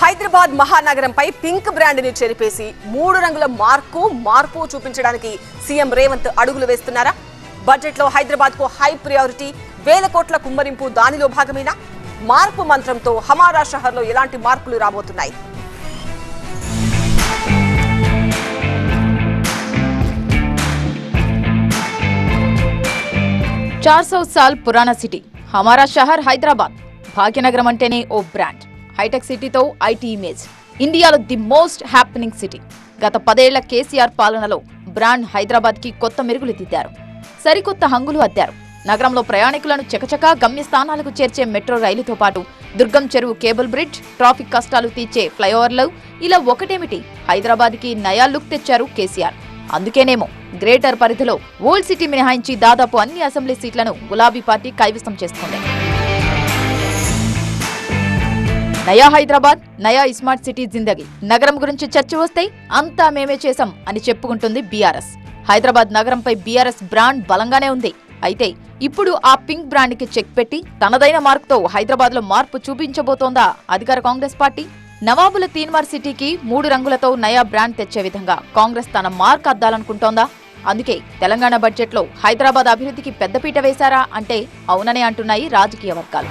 Hyderabad మహానగరంపై pink బ్రాండ్ని చెరిపేసి మూడు రంగుల మార్కు మార్పు చూపించడానికి సీఎం రేవంత్ అడుగులు వేస్తున్నారా? బడ్జెట్లో హైదరాబాద్కు హై ప్రియారిటీ వేల కోట్ల కుమ్మరింపు దానిలో భాగమేనా? మార్పు మంత్రంతో హమారా షహర్లో ఎలాంటి మార్పులు రాబోతున్నాయి? చార్ సౌ సాల్ పురాణా సిటీ హమారా షహర్ హైదరాబాద్. భాగ్యనగరం అంటేనే ఓ బ్రాండ్. హైటెక్ సిటీతో ఐటీ ఇమేజ్. ఇండియాలో ది మోస్ట్ హ్యాపెనింగ్ సిటీ. గత పదేళ్ళ కేసీఆర్ పాలనలో బ్రాండ్ హైదరాబాద్కి కొత్త మెరుగులు దిద్దారు. సరికొత్త హంగులు అద్దారు. నగరంలో ప్రయాణికులను చకచకా గమ్యస్థానాలకు చేర్చే మెట్రో రైలుతో పాటు దుర్గం చెరువు కేబుల్ బ్రిడ్జ్ ట్రాఫిక్ కష్టాలు తీర్చే ఫ్లైఓవర్లు ఇలా ఒకటేమిటి? హైదరాబాద్కి నయా లుక్ తెచ్చారు కేసీఆర్. అందుకేనేమో గ్రేటర్ పరిధిలో ఓల్డ్ సిటీ మినహాయించి దాదాపు అన్ని అసెంబ్లీ సీట్లను గులాబీ పార్టీ కైవసం చేస్తుంది నయా హైదరాబాద్ నయా స్మార్ట్ సిటీ జిందగీ. నగరం గురించి చర్చ వస్తే అంతా మేమే చేశాం అని చెప్పుకుంటుంది బీఆర్ఎస్. హైదరాబాద్ నగరంపై బీఆర్ఎస్ బ్రాండ్ బలంగానే ఉంది. అయితే ఇప్పుడు ఆ పింక్ బ్రాండ్కి చెక్ పెట్టి తనదైన మార్క్తో హైదరాబాద్లో మార్పు చూపించబోతోందా అధికార కాంగ్రెస్ పార్టీ? నవాబుల తీన్మార్ సిటీకి మూడు రంగులతో నయా బ్రాండ్ తెచ్చే విధంగా కాంగ్రెస్ తన మార్క్ అద్దాలనుకుంటోందా? అందుకే తెలంగాణ బడ్జెట్లో హైదరాబాద్ అభివృద్ధికి పెద్దపీట వేశారా అంటే అవుననే అంటున్నాయి రాజకీయ వర్గాలు.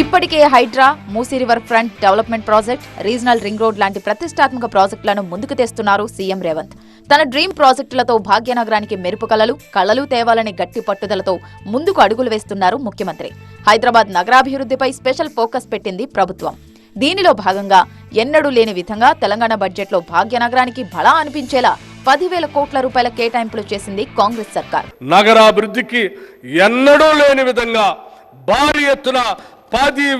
ఇప్పటికే Hydraa Musi river front development project regional ring road లాంటి ప్రతిష్టాత్మక ప్రాజెక్టులను ముందుకు తెస్తున్నారు సీఎం రేవంత్. తన డ్రీమ్ ప్రాజెక్టులతో భాగ్యనగరానికి మెరుపు కలలు కళలు తేవాలనే గట్టి పట్టుదలతో ముందుకు అడుగులు వేస్తున్నారు ముఖ్యమంత్రి. హైదరాబాద్ నగరాభివృద్ధిపై స్పెషల్ ఫోకస్ పెట్టింది ప్రభుత్వం. దీనిలో భాగంగా ఎన్నడూ లేని విధంగా తెలంగాణ బడ్జెట్లో భాగ్యనగరానికి బలా అనిపించేలా పదివేల కోట్ల రూపాయల కేటాయింపులు చేసింది కాంగ్రెస్ సర్కార్. నగరాభివృద్ధికి ఎన్నడూ లేని విధంగా భారీ ఎత్తున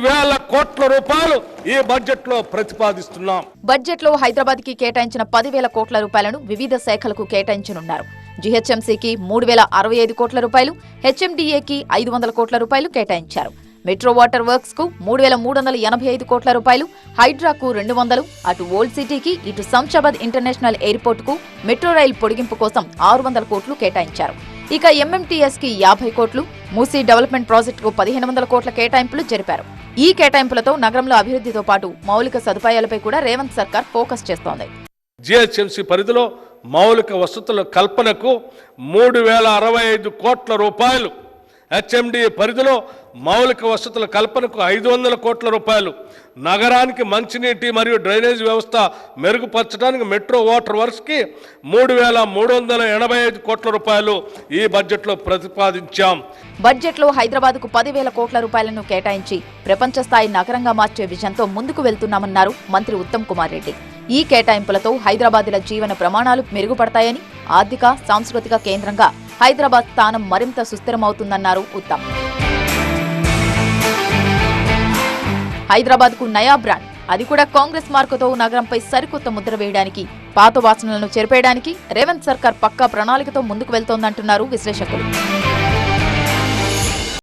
వేల కోట్ల రూపాయలు ఈ బడ్జెట్లో ప్రతిపాదిస్తున్నాం. బడ్జెట్లో హైదరాబాద్కి కేటాయించిన పదివేల కోట్ల రూపాయలను వివిధ శాఖలకు కేటాయించనున్నారు. జీహెచ్ఎంసీకి మూడు వేల అరవై ఐదు కోట్ల రూపాయలు హెచ్ఎండిఏకి ఐదు వందల కోట్ల రూపాయలు కేటాయించారు. మెట్రో వాటర్ వర్క్స్కు మూడు వేల మూడు వందల ఎనభై ఐదు కోట్ల రూపాయలు హైడ్రాకు రెండు వందలు అటు ఓల్డ్ సిటీకి ఇటు శంషాబాద్ ఇంటర్నేషనల్ ఎయిర్పోర్ట్కు మెట్రో రైల్ పొడిగింపు కోసం ఆరు వందల కోట్లు కేటాయించారు. ఇక ఎంఎంటీఎస్కి యాభై కోట్లు మూసీ డెవలప్మెంట్ ప్రాజెక్టుకు పదిహేను వందల కోట్ల కేటాయింపులు జరిపారు. ఈ కేటాయింపులతో నగరంలో అభివృద్ధితో పాటు మౌలిక సదుపాయాలపై కూడా రేవంత్ సర్కార్ ఫోకస్ చేస్తోంది. జిహెచ్ఎంసీ పరిధిలో మౌలిక వసతుల కల్పనకు మూడు వేల అరవై ఐదు కోట్ల రూపాయలు హెచ్ఎండి పరిధిలో మౌలిక వసతుల కల్పనకు ఐదు వందల కోట్ల రూపాయలు. నగరానికి మంచినీటి మరియు డ్రైనేజ్ వ్యవస్థ మెరుగుపరచడానికి మెట్రో వాటర్ వర్క్స్కి మూడు వేల మూడు వందల ఎనభై ఐదు కోట్ల రూపాయలు ఈ బడ్జెట్లో ప్రతిపాదించాం. బడ్జెట్లో హైదరాబాద్కు పదివేల కోట్ల రూపాయలను కేటాయించి ప్రపంచ స్థాయి నగరంగా మార్చే విజన్తో ముందుకు వెళ్తున్నామన్నారు మంత్రి ఉత్తమ్ కుమార్ రెడ్డి. ఈ కేటాయింపులతో హైదరాబాదుల జీవన ప్రమాణాలు మెరుగుపడతాయని ఆర్థిక సాంస్కృతిక కేంద్రంగా హైదరాబాద్ స్థానం మరింత సుస్థిరమవుతుందన్నారు ఉత్తమ్. హైదరాబాద్కు నయా బ్రాండ్. అది కూడా కాంగ్రెస్ మార్కుతో నగరంపై సరికొత్త ముద్ర వేయడానికి పాత వాసనలను చెరిపేయడానికి రేవంత్ సర్కార్ పక్కా ప్రణాళికతో ముందుకు వెళ్తోందంటున్నారు విశ్లేషకులు.